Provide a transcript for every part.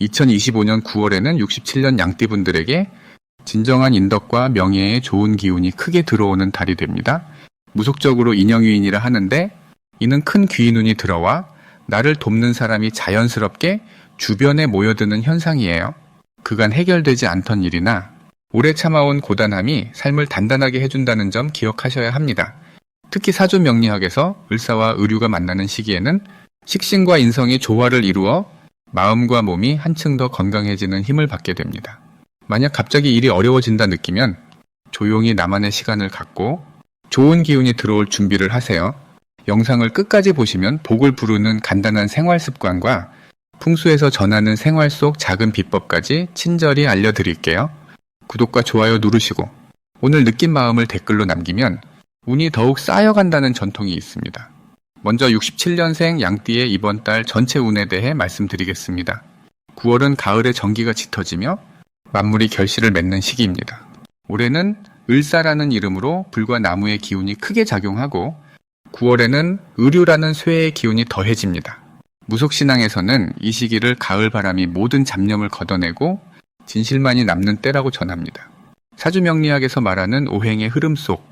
2025년 9월에는 67년 양띠분들에게 진정한 인덕과 명예의 좋은 기운이 크게 들어오는 달이 됩니다. 무속적으로 인형유인이라 하는데 이는 큰 귀인운이 들어와 나를 돕는 사람이 자연스럽게 주변에 모여드는 현상이에요. 그간 해결되지 않던 일이나 오래 참아온 고단함이 삶을 단단하게 해준다는 점 기억하셔야 합니다. 특히 사주 명리학에서 을사와 의류가 만나는 시기에는 식신과 인성이 조화를 이루어 마음과 몸이 한층 더 건강해지는 힘을 받게 됩니다. 만약 갑자기 일이 어려워진다 느끼면 조용히 나만의 시간을 갖고 좋은 기운이 들어올 준비를 하세요. 영상을 끝까지 보시면 복을 부르는 간단한 생활 습관과 풍수에서 전하는 생활 속 작은 비법까지 친절히 알려드릴게요. 구독과 좋아요 누르시고 오늘 느낀 마음을 댓글로 남기면 운이 더욱 쌓여간다는 전통이 있습니다. 먼저 67년생 양띠의 이번 달 전체 운에 대해 말씀드리겠습니다. 9월은 가을의 정기가 짙어지며 만물이 결실을 맺는 시기입니다. 올해는 을사라는 이름으로 불과 나무의 기운이 크게 작용하고 9월에는 의류라는 쇠의 기운이 더해집니다. 무속신앙에서는 이 시기를 가을 바람이 모든 잡념을 걷어내고 진실만이 남는 때라고 전합니다. 사주명리학에서 말하는 오행의 흐름 속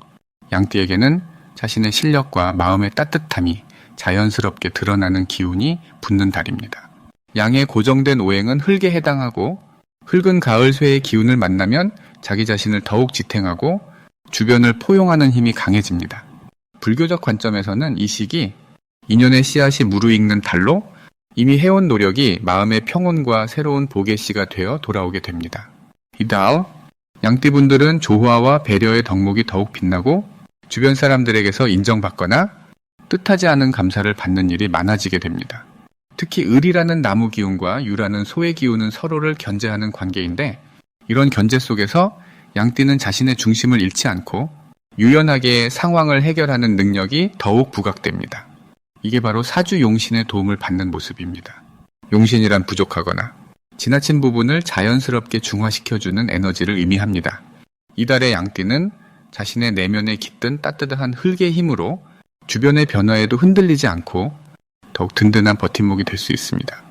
양띠에게는 자신의 실력과 마음의 따뜻함이 자연스럽게 드러나는 기운이 붙는 달입니다. 양의 고정된 오행은 흙에 해당하고 흙은 가을 쇠의 기운을 만나면 자기 자신을 더욱 지탱하고 주변을 포용하는 힘이 강해집니다. 불교적 관점에서는 이 시기 인연의 씨앗이 무르익는 달로 이미 해온 노력이 마음의 평온과 새로운 복의 씨가 되어 돌아오게 됩니다. 이달 양띠분들은 조화와 배려의 덕목이 더욱 빛나고 주변 사람들에게서 인정받거나 뜻하지 않은 감사를 받는 일이 많아지게 됩니다. 특히 을이라는 나무 기운과 유라는 소의 기운은 서로를 견제하는 관계인데 이런 견제 속에서 양띠는 자신의 중심을 잃지 않고 유연하게 상황을 해결하는 능력이 더욱 부각됩니다. 이게 바로 사주 용신의 도움을 받는 모습입니다. 용신이란 부족하거나 지나친 부분을 자연스럽게 중화시켜주는 에너지를 의미합니다. 이달의 양띠는 자신의 내면에 깃든 따뜻한 흙의 힘으로 주변의 변화에도 흔들리지 않고 더욱 든든한 버팀목이 될 수 있습니다.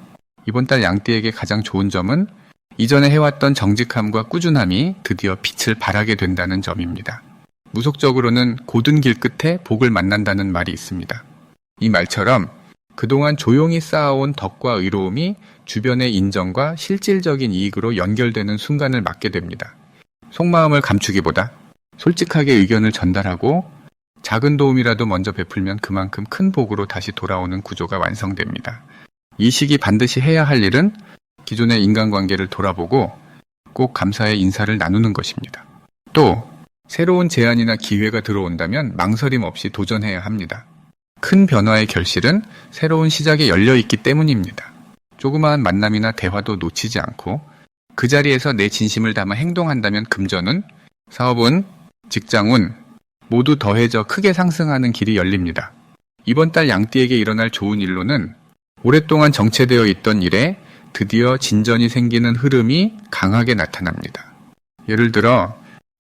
이번 달 양띠에게 가장 좋은 점은 이전에 해왔던 정직함과 꾸준함이 드디어 빛을 발하게 된다는 점입니다. 무속적으로는 고든 길 끝에 복을 만난다는 말이 있습니다. 이 말처럼 그동안 조용히 쌓아온 덕과 의로움이 주변의 인정과 실질적인 이익으로 연결되는 순간을 맞게 됩니다. 속마음을 감추기보다 솔직하게 의견을 전달하고 작은 도움이라도 먼저 베풀면 그만큼 큰 복으로 다시 돌아오는 구조가 완성됩니다. 이 시기 반드시 해야 할 일은 기존의 인간관계를 돌아보고 꼭 감사의 인사를 나누는 것입니다. 또 새로운 제안이나 기회가 들어온다면 망설임 없이 도전해야 합니다. 큰 변화의 결실은 새로운 시작에 열려 있기 때문입니다. 조그마한 만남이나 대화도 놓치지 않고 그 자리에서 내 진심을 담아 행동한다면 금전은, 사업은, 직장운 모두 더해져 크게 상승하는 길이 열립니다. 이번 달 양띠에게 일어날 좋은 일로는 오랫동안 정체되어 있던 일에 드디어 진전이 생기는 흐름이 강하게 나타납니다. 예를 들어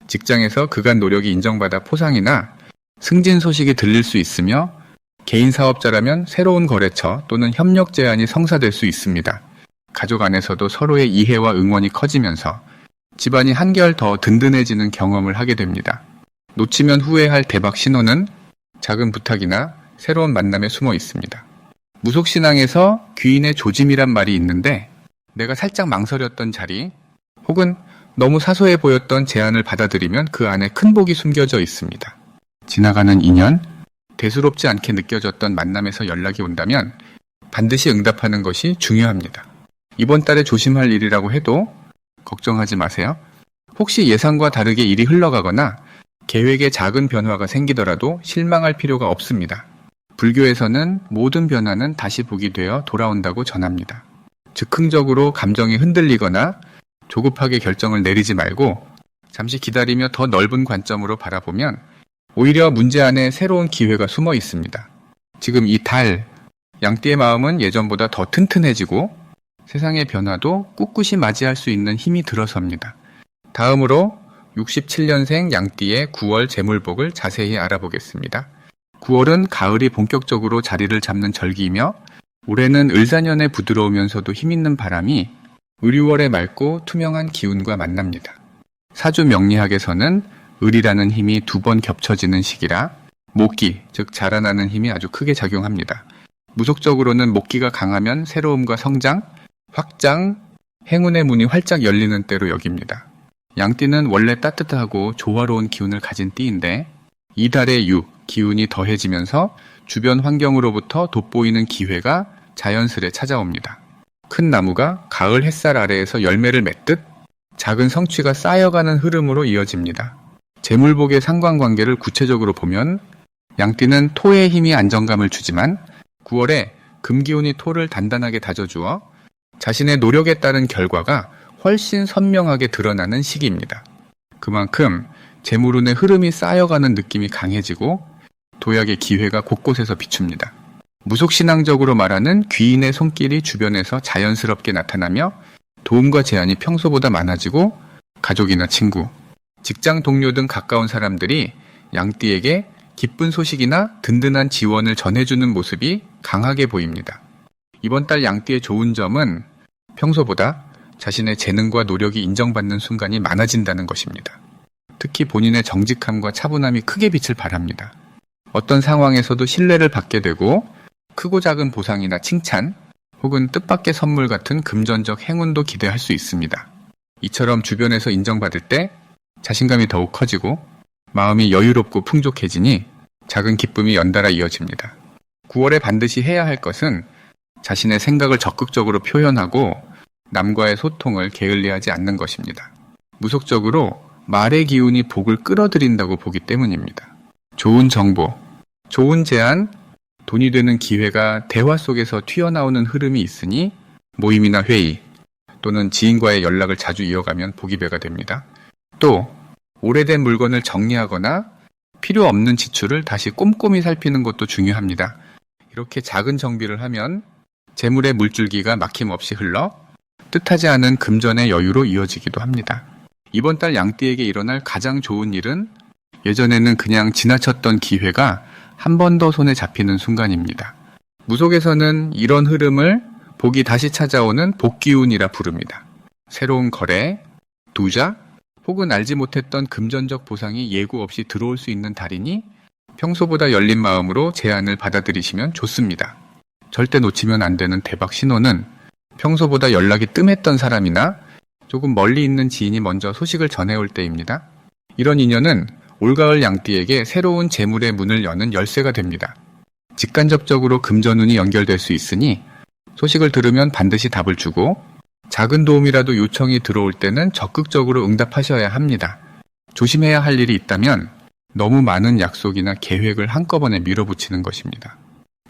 직장에서 그간 노력이 인정받아 포상이나 승진 소식이 들릴 수 있으며 개인 사업자라면 새로운 거래처 또는 협력 제안이 성사될 수 있습니다. 가족 안에서도 서로의 이해와 응원이 커지면서 집안이 한결 더 든든해지는 경험을 하게 됩니다. 놓치면 후회할 대박 신호는 작은 부탁이나 새로운 만남에 숨어 있습니다. 무속신앙에서 귀인의 조짐이란 말이 있는데 내가 살짝 망설였던 자리 혹은 너무 사소해 보였던 제안을 받아들이면 그 안에 큰 복이 숨겨져 있습니다. 지나가는 인연, 대수롭지 않게 느껴졌던 만남에서 연락이 온다면 반드시 응답하는 것이 중요합니다. 이번 달에 조심할 일이라고 해도 걱정하지 마세요. 혹시 예상과 다르게 일이 흘러가거나 계획에 작은 변화가 생기더라도 실망할 필요가 없습니다. 불교에서는 모든 변화는 다시 보기 되어 돌아온다고 전합니다. 즉흥적으로 감정이 흔들리거나 조급하게 결정을 내리지 말고 잠시 기다리며 더 넓은 관점으로 바라보면 오히려 문제 안에 새로운 기회가 숨어 있습니다. 지금 이 달, 양띠의 마음은 예전보다 더 튼튼해지고 세상의 변화도 꿋꿋이 맞이할 수 있는 힘이 들어섭니다. 다음으로 67년생 양띠의 9월 재물복을 자세히 알아보겠습니다. 9월은 가을이 본격적으로 자리를 잡는 절기이며 올해는 을사년의 부드러우면서도 힘있는 바람이 의류월의 맑고 투명한 기운과 만납니다. 사주 명리학에서는 을이라는 힘이 두 번 겹쳐지는 시기라 목기, 즉 자라나는 힘이 아주 크게 작용합니다. 무속적으로는 목기가 강하면 새로움과 성장, 확장, 행운의 문이 활짝 열리는 때로 여깁니다. 양띠는 원래 따뜻하고 조화로운 기운을 가진 띠인데 이달의 유, 기운이 더해지면서 주변 환경으로부터 돋보이는 기회가 자연스레 찾아옵니다. 큰 나무가 가을 햇살 아래에서 열매를 맺듯 작은 성취가 쌓여가는 흐름으로 이어집니다. 재물복의 상관관계를 구체적으로 보면 양띠는 토의 힘이 안정감을 주지만 9월에 금기운이 토를 단단하게 다져주어 자신의 노력에 따른 결과가 훨씬 선명하게 드러나는 시기입니다. 그만큼 재물운의 흐름이 쌓여가는 느낌이 강해지고 도약의 기회가 곳곳에서 비춥니다. 무속신앙적으로 말하는 귀인의 손길이 주변에서 자연스럽게 나타나며 도움과 제한이 평소보다 많아지고 가족이나 친구, 직장 동료 등 가까운 사람들이 양띠에게 기쁜 소식이나 든든한 지원을 전해주는 모습이 강하게 보입니다. 이번 달 양띠의 좋은 점은 평소보다 자신의 재능과 노력이 인정받는 순간이 많아진다는 것입니다. 특히 본인의 정직함과 차분함이 크게 빛을 발합니다. 어떤 상황에서도 신뢰를 받게 되고 크고 작은 보상이나 칭찬 혹은 뜻밖의 선물 같은 금전적 행운도 기대할 수 있습니다. 이처럼 주변에서 인정받을 때 자신감이 더욱 커지고 마음이 여유롭고 풍족해지니 작은 기쁨이 연달아 이어집니다. 9월에 반드시 해야 할 것은 자신의 생각을 적극적으로 표현하고 남과의 소통을 게을리하지 않는 것입니다. 무속적으로 말의 기운이 복을 끌어들인다고 보기 때문입니다. 좋은 정보, 좋은 제안, 돈이 되는 기회가 대화 속에서 튀어나오는 흐름이 있으니 모임이나 회의 또는 지인과의 연락을 자주 이어가면 복이 배가 됩니다. 또 오래된 물건을 정리하거나 필요 없는 지출을 다시 꼼꼼히 살피는 것도 중요합니다. 이렇게 작은 정비를 하면 재물의 물줄기가 막힘없이 흘러 뜻하지 않은 금전의 여유로 이어지기도 합니다. 이번 달 양띠에게 일어날 가장 좋은 일은 예전에는 그냥 지나쳤던 기회가 한 번 더 손에 잡히는 순간입니다. 무속에서는 이런 흐름을 복이 다시 찾아오는 복기운이라 부릅니다. 새로운 거래, 두자, 혹은 알지 못했던 금전적 보상이 예고 없이 들어올 수 있는 달이니 평소보다 열린 마음으로 제안을 받아들이시면 좋습니다. 절대 놓치면 안 되는 대박 신호는 평소보다 연락이 뜸했던 사람이나 조금 멀리 있는 지인이 먼저 소식을 전해올 때입니다. 이런 인연은 올가을 양띠에게 새로운 재물의 문을 여는 열쇠가 됩니다. 직간접적으로 금전운이 연결될 수 있으니 소식을 들으면 반드시 답을 주고 작은 도움이라도 요청이 들어올 때는 적극적으로 응답하셔야 합니다. 조심해야 할 일이 있다면 너무 많은 약속이나 계획을 한꺼번에 밀어붙이는 것입니다.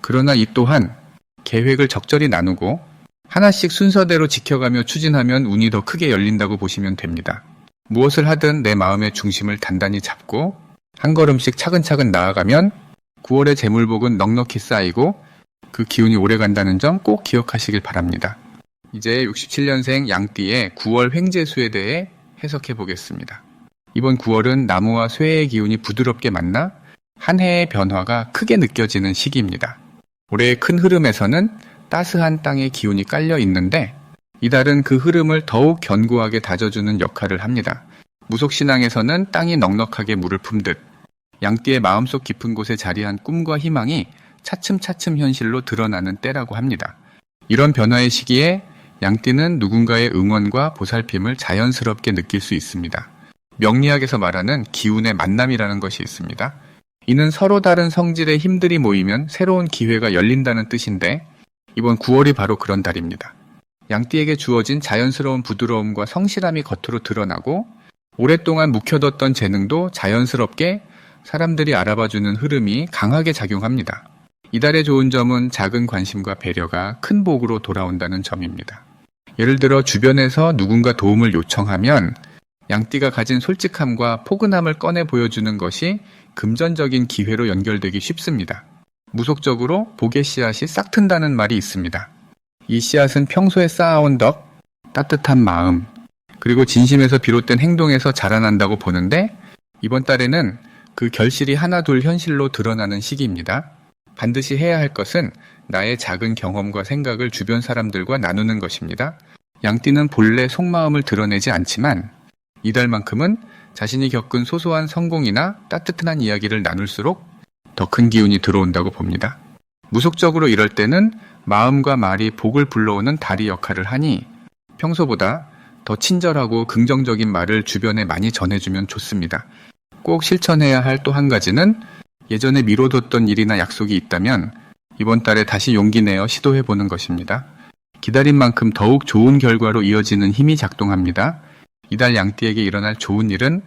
그러나 이 또한 계획을 적절히 나누고 하나씩 순서대로 지켜가며 추진하면 운이 더 크게 열린다고 보시면 됩니다. 무엇을 하든 내 마음의 중심을 단단히 잡고 한 걸음씩 차근차근 나아가면 9월의 재물복은 넉넉히 쌓이고 그 기운이 오래 간다는 점 꼭 기억하시길 바랍니다. 이제 67년생 양띠의 9월 횡재수에 대해 해석해 보겠습니다. 이번 9월은 나무와 쇠의 기운이 부드럽게 만나 한 해의 변화가 크게 느껴지는 시기입니다. 올해의 큰 흐름에서는 따스한 땅의 기운이 깔려 있는데 이달은 그 흐름을 더욱 견고하게 다져주는 역할을 합니다. 무속신앙에서는 땅이 넉넉하게 물을 품듯 양띠의 마음속 깊은 곳에 자리한 꿈과 희망이 차츰차츰 현실로 드러나는 때라고 합니다. 이런 변화의 시기에 양띠는 누군가의 응원과 보살핌을 자연스럽게 느낄 수 있습니다. 명리학에서 말하는 기운의 만남이라는 것이 있습니다. 이는 서로 다른 성질의 힘들이 모이면 새로운 기회가 열린다는 뜻인데 이번 9월이 바로 그런 달입니다. 양띠에게 주어진 자연스러운 부드러움과 성실함이 겉으로 드러나고 오랫동안 묵혀뒀던 재능도 자연스럽게 사람들이 알아봐주는 흐름이 강하게 작용합니다. 이달의 좋은 점은 작은 관심과 배려가 큰 복으로 돌아온다는 점입니다. 예를 들어 주변에서 누군가 도움을 요청하면 양띠가 가진 솔직함과 포근함을 꺼내 보여주는 것이 금전적인 기회로 연결되기 쉽습니다. 무속적으로 복의 씨앗이 싹 튼다는 말이 있습니다. 이 씨앗은 평소에 쌓아온 덕, 따뜻한 마음, 그리고 진심에서 비롯된 행동에서 자라난다고 보는데 이번 달에는 그 결실이 하나둘 현실로 드러나는 시기입니다. 반드시 해야 할 것은 나의 작은 경험과 생각을 주변 사람들과 나누는 것입니다. 양띠는 본래 속마음을 드러내지 않지만 이달만큼은 자신이 겪은 소소한 성공이나 따뜻한 이야기를 나눌수록 더 큰 기운이 들어온다고 봅니다. 무속적으로 이럴 때는 마음과 말이 복을 불러오는 다리 역할을 하니 평소보다 더 친절하고 긍정적인 말을 주변에 많이 전해주면 좋습니다. 꼭 실천해야 할 또 한 가지는 예전에 미뤄뒀던 일이나 약속이 있다면 이번 달에 다시 용기 내어 시도해 보는 것입니다. 기다린 만큼 더욱 좋은 결과로 이어지는 힘이 작동합니다. 이달 양띠에게 일어날 좋은 일은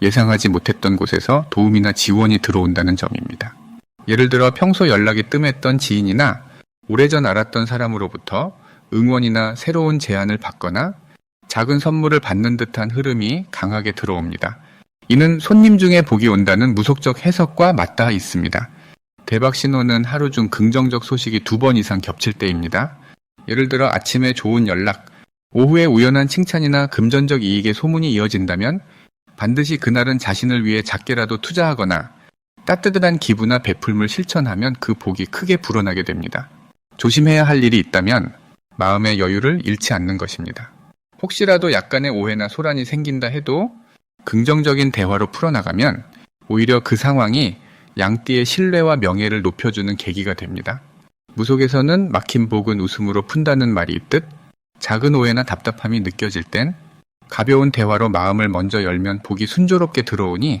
예상하지 못했던 곳에서 도움이나 지원이 들어온다는 점입니다. 예를 들어 평소 연락이 뜸했던 지인이나 오래전 알았던 사람으로부터 응원이나 새로운 제안을 받거나 작은 선물을 받는 듯한 흐름이 강하게 들어옵니다. 이는 손님 중에 복이 온다는 무속적 해석과 맞닿아 있습니다. 대박 신호는 하루 중 긍정적 소식이 두 번 이상 겹칠 때입니다. 예를 들어 아침에 좋은 연락, 오후에 우연한 칭찬이나 금전적 이익의 소문이 이어진다면 반드시 그날은 자신을 위해 작게라도 투자하거나 따뜻한 기부나 베풀물 실천하면 그 복이 크게 불어나게 됩니다. 조심해야 할 일이 있다면 마음의 여유를 잃지 않는 것입니다. 혹시라도 약간의 오해나 소란이 생긴다 해도 긍정적인 대화로 풀어나가면 오히려 그 상황이 양띠의 신뢰와 명예를 높여주는 계기가 됩니다. 무속에서는 막힌 복은 웃음으로 푼다는 말이 있듯 작은 오해나 답답함이 느껴질 땐 가벼운 대화로 마음을 먼저 열면 복이 순조롭게 들어오니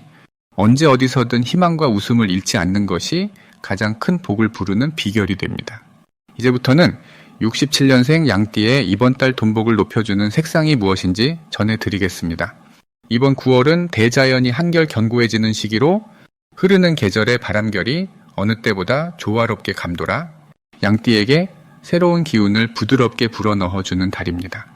언제 어디서든 희망과 웃음을 잃지 않는 것이 가장 큰 복을 부르는 비결이 됩니다. 이제부터는 67년생 양띠의 이번 달 돈복을 높여주는 색상이 무엇인지 전해드리겠습니다. 이번 9월은 대자연이 한결 견고해지는 시기로 흐르는 계절의 바람결이 어느 때보다 조화롭게 감돌아 양띠에게 새로운 기운을 부드럽게 불어넣어주는 달입니다.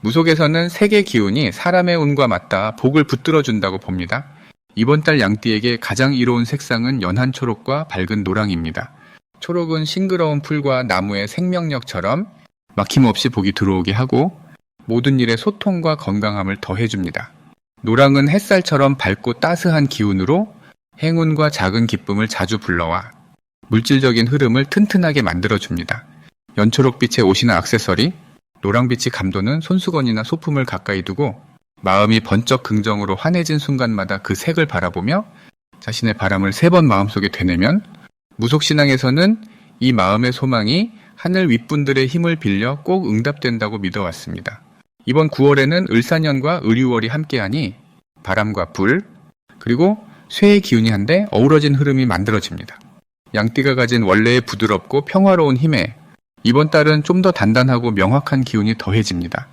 무속에서는 세계 기운이 사람의 운과 맞닿아 복을 붙들어준다고 봅니다. 이번 달 양띠에게 가장 이로운 색상은 연한 초록과 밝은 노랑입니다. 초록은 싱그러운 풀과 나무의 생명력처럼 막힘없이 복이 들어오게 하고 모든 일에 소통과 건강함을 더해줍니다. 노랑은 햇살처럼 밝고 따스한 기운으로 행운과 작은 기쁨을 자주 불러와 물질적인 흐름을 튼튼하게 만들어줍니다. 연초록빛의 옷이나 액세서리, 노랑빛이 감도는 손수건이나 소품을 가까이 두고 마음이 번쩍 긍정으로 환해진 순간마다 그 색을 바라보며 자신의 바람을 세 번 마음속에 되내면 무속신앙에서는 이 마음의 소망이 하늘 윗분들의 힘을 빌려 꼭 응답된다고 믿어왔습니다. 이번 9월에는 을사년과 을유월이 함께하니 바람과 불, 그리고 쇠의 기운이 한데 어우러진 흐름이 만들어집니다. 양띠가 가진 원래의 부드럽고 평화로운 힘에 이번 달은 좀 더 단단하고 명확한 기운이 더해집니다.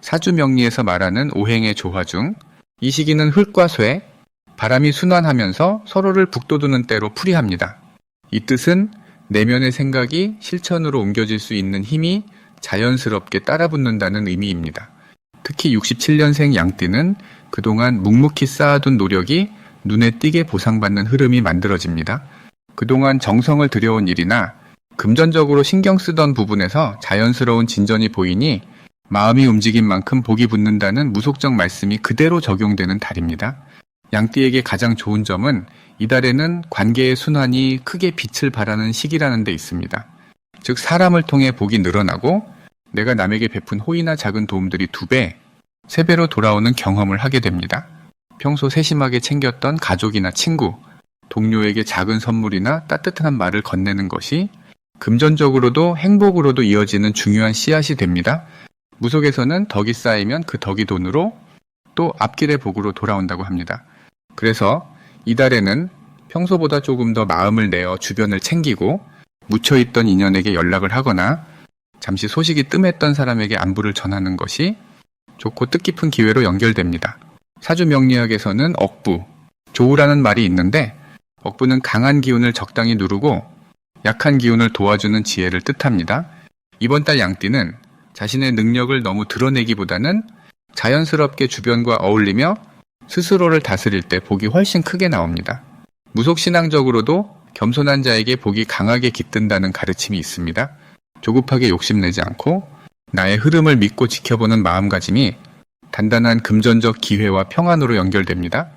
사주명리에서 말하는 오행의 조화 중 이 시기는 흙과 쇠, 바람이 순환하면서 서로를 북돋우는 때로 풀이합니다. 이 뜻은 내면의 생각이 실천으로 옮겨질 수 있는 힘이 자연스럽게 따라붙는다는 의미입니다. 특히 67년생 양띠는 그동안 묵묵히 쌓아둔 노력이 눈에 띄게 보상받는 흐름이 만들어집니다. 그동안 정성을 들여온 일이나 금전적으로 신경 쓰던 부분에서 자연스러운 진전이 보이니 마음이 움직인 만큼 복이 붙는다는 무속적 말씀이 그대로 적용되는 달입니다. 양띠에게 가장 좋은 점은 이달에는 관계의 순환이 크게 빛을 발하는 시기라는 데 있습니다. 즉 사람을 통해 복이 늘어나고 내가 남에게 베푼 호의나 작은 도움들이 두 배, 세 배로 돌아오는 경험을 하게 됩니다. 평소 세심하게 챙겼던 가족이나 친구, 동료에게 작은 선물이나 따뜻한 말을 건네는 것이 금전적으로도 행복으로도 이어지는 중요한 씨앗이 됩니다. 무속에서는 덕이 쌓이면 그 덕이 돈으로 또 앞길의 복으로 돌아온다고 합니다. 그래서 이달에는 평소보다 조금 더 마음을 내어 주변을 챙기고 묻혀있던 인연에게 연락을 하거나 잠시 소식이 뜸했던 사람에게 안부를 전하는 것이 좋고 뜻깊은 기회로 연결됩니다. 사주 명리학에서는 억부, 조우라는 말이 있는데 억부는 강한 기운을 적당히 누르고 약한 기운을 도와주는 지혜를 뜻합니다. 이번 달 양띠는 자신의 능력을 너무 드러내기보다는 자연스럽게 주변과 어울리며 스스로를 다스릴 때 복이 훨씬 크게 나옵니다. 무속신앙적으로도 겸손한 자에게 복이 강하게 깃든다는 가르침이 있습니다. 조급하게 욕심내지 않고 나의 흐름을 믿고 지켜보는 마음가짐이 단단한 금전적 기회와 평안으로 연결됩니다.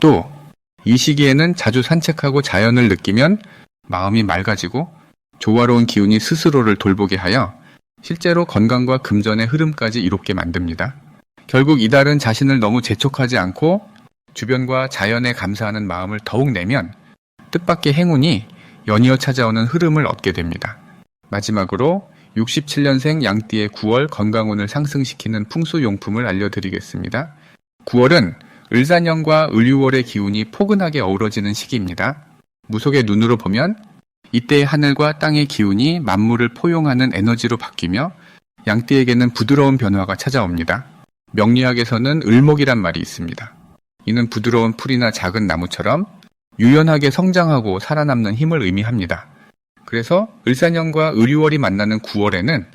또 이 시기에는 자주 산책하고 자연을 느끼면 마음이 맑아지고 조화로운 기운이 스스로를 돌보게 하여 실제로 건강과 금전의 흐름까지 이롭게 만듭니다. 결국 이달은 자신을 너무 재촉하지 않고 주변과 자연에 감사하는 마음을 더욱 내면 뜻밖의 행운이 연이어 찾아오는 흐름을 얻게 됩니다. 마지막으로 67년생 양띠의 9월 건강운을 상승시키는 풍수용품을 알려드리겠습니다. 9월은 을사년과 을유월의 기운이 포근하게 어우러지는 시기입니다. 무속의 눈으로 보면 이때의 하늘과 땅의 기운이 만물을 포용하는 에너지로 바뀌며 양띠에게는 부드러운 변화가 찾아옵니다. 명리학에서는 을목이란 말이 있습니다. 이는 부드러운 풀이나 작은 나무처럼 유연하게 성장하고 살아남는 힘을 의미합니다. 그래서 을사년과 을유월이 만나는 9월에는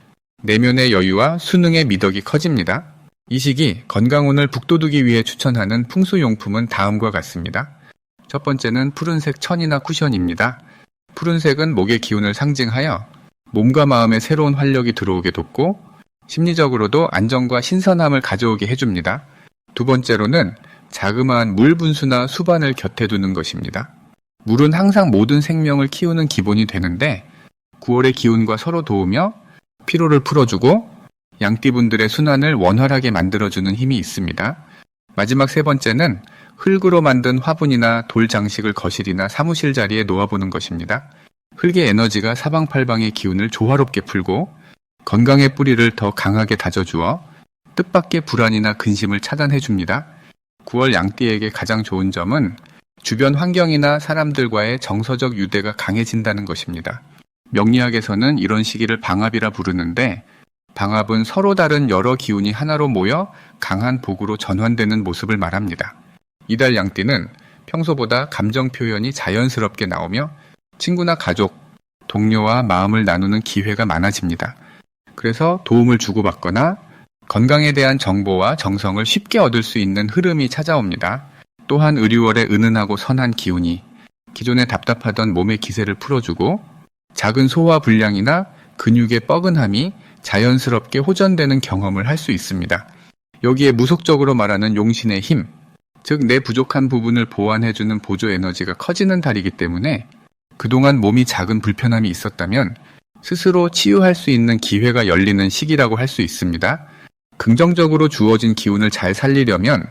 내면의 여유와 수능의 미덕이 커집니다. 이 시기 건강운을 북돋우기 위해 추천하는 풍수용품은 다음과 같습니다. 첫 번째는 푸른색 천이나 쿠션입니다. 푸른색은 목의 기운을 상징하여 몸과 마음에 새로운 활력이 들어오게 돕고 심리적으로도 안정과 신선함을 가져오게 해줍니다. 두 번째로는 자그마한 물 분수나 수반을 곁에 두는 것입니다. 물은 항상 모든 생명을 키우는 기본이 되는데 9월의 기운과 서로 도우며 피로를 풀어주고 양띠분들의 순환을 원활하게 만들어주는 힘이 있습니다. 마지막 세 번째는 흙으로 만든 화분이나 돌 장식을 거실이나 사무실 자리에 놓아보는 것입니다. 흙의 에너지가 사방팔방의 기운을 조화롭게 풀고 건강의 뿌리를 더 강하게 다져주어 뜻밖의 불안이나 근심을 차단해줍니다. 9월 양띠에게 가장 좋은 점은 주변 환경이나 사람들과의 정서적 유대가 강해진다는 것입니다. 명리학에서는 이런 시기를 방합이라 부르는데 방합은 서로 다른 여러 기운이 하나로 모여 강한 복으로 전환되는 모습을 말합니다. 이달 양띠는 평소보다 감정 표현이 자연스럽게 나오며 친구나 가족, 동료와 마음을 나누는 기회가 많아집니다. 그래서 도움을 주고받거나 건강에 대한 정보와 정성을 쉽게 얻을 수 있는 흐름이 찾아옵니다. 또한 의류월의 은은하고 선한 기운이 기존에 답답하던 몸의 기세를 풀어주고 작은 소화 불량이나 근육의 뻐근함이 자연스럽게 호전되는 경험을 할 수 있습니다. 여기에 무속적으로 말하는 용신의 힘, 즉 내 부족한 부분을 보완해주는 보조 에너지가 커지는 달이기 때문에 그동안 몸이 작은 불편함이 있었다면 스스로 치유할 수 있는 기회가 열리는 시기라고 할 수 있습니다. 긍정적으로 주어진 기운을 잘 살리려면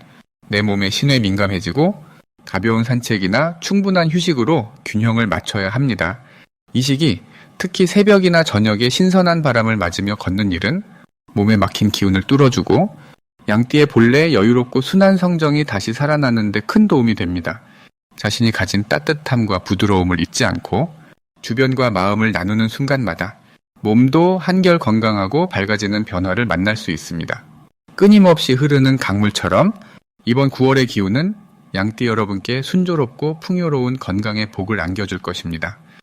내 몸의 신에 민감해지고 가벼운 산책이나 충분한 휴식으로 균형을 맞춰야 합니다. 이 시기 특히 새벽이나 저녁에 신선한 바람을 맞으며 걷는 일은 몸에 막힌 기운을 뚫어주고 양띠의 본래 여유롭고 순한 성정이 다시 살아나는데 큰 도움이 됩니다. 자신이 가진 따뜻함과 부드러움을 잊지 않고 주변과 마음을 나누는 순간마다 몸도 한결 건강하고 밝아지는 변화를 만날 수 있습니다. 끊임없이 흐르는 강물처럼 이번 9월의 기운은 양띠 여러분께 순조롭고 풍요로운 건강의 복을 안겨줄 것입니다.